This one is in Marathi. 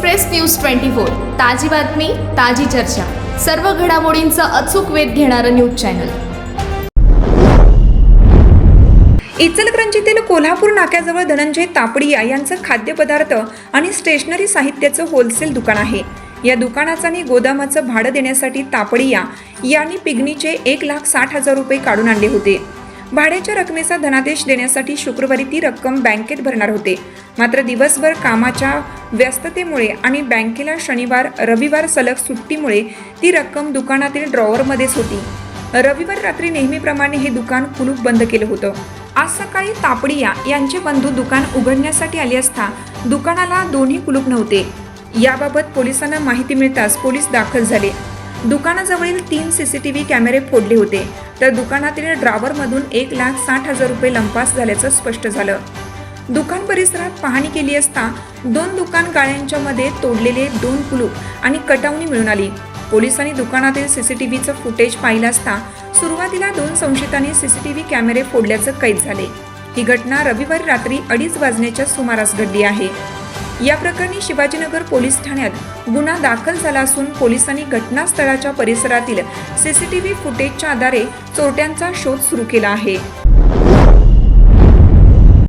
एक्सप्रेस न्यूज ट्वेंटी फोर ताजी बातमी ताजी चर्चा. सर्व घडामोडींचा अचूक वेध घेणारं न्यूज चॅनल. इचलकरंजीतील कोल्हापूर नाक्याजवळ धनंजय तापडिया यांचं खाद्यपदार्थ आणि स्टेशनरी साहित्याचं होलसेल दुकान आहे. या दुकानाचं आणि गोदामाचं भाडं देण्यासाठी तापडिया यांनी पिगणीचे एक लाख साठ हजार रुपये काढून आणले होते. भाड्याच्या रकमेचा धनादेश देण्यासाठी शुक्रवारी ती रक्कम बँकेत भरणार होते. मात्र दिवसभर कामाच्या व्यस्ततेमुळे आणि बँकेला शनिवार रविवार सलग सुट्टीमुळे ती रक्कम दुकानातील ड्रॉवरमध्येच होती. रविवार रात्री नेहमीप्रमाणे हे दुकान कुलूप बंद केलं होतं. आज सकाळी तापडिया यांचे बंधू दुकान उघडण्यासाठी आले असता दुकानाला दोन्ही कुलूप नव्हते. याबाबत पोलिसांना माहिती मिळताच पोलीस दाखल झाले. दुकानाजवळील तीन सी सी टी व्ही कॅमेरे फोडले होते. तर दुकानातील ड्रावरमधून एक लाख साठ हजार रुपये लंपास झाल्याचं स्पष्ट झालं. दुकान परिसरात पाहणी केली असता दोन दुकान गाळ्यांच्या मध्ये तोडलेले दोन कुलूप आणि कटावणी मिळून आली. पोलिसांनी दुकानातील सीसीटीव्हीचं फुटेज पाहिलं असता सुरुवातीला दोन संशयितांनी सीसीटीव्ही कॅमेरे फोडल्याचं कैद झाले. ही घटना रविवारी रात्री अडीच वाजण्याच्या सुमारास घडली आहे. या प्रकरणी शिवाजीनगर पोलीस ठाण्यात गुन्हा दाखल झाला असून पोलिसांनी घटनास्थळाच्या परिसरातील सीसीटीव्ही फुटेजच्या आधारे चोरट्यांचा शोध सुरू केला आहे.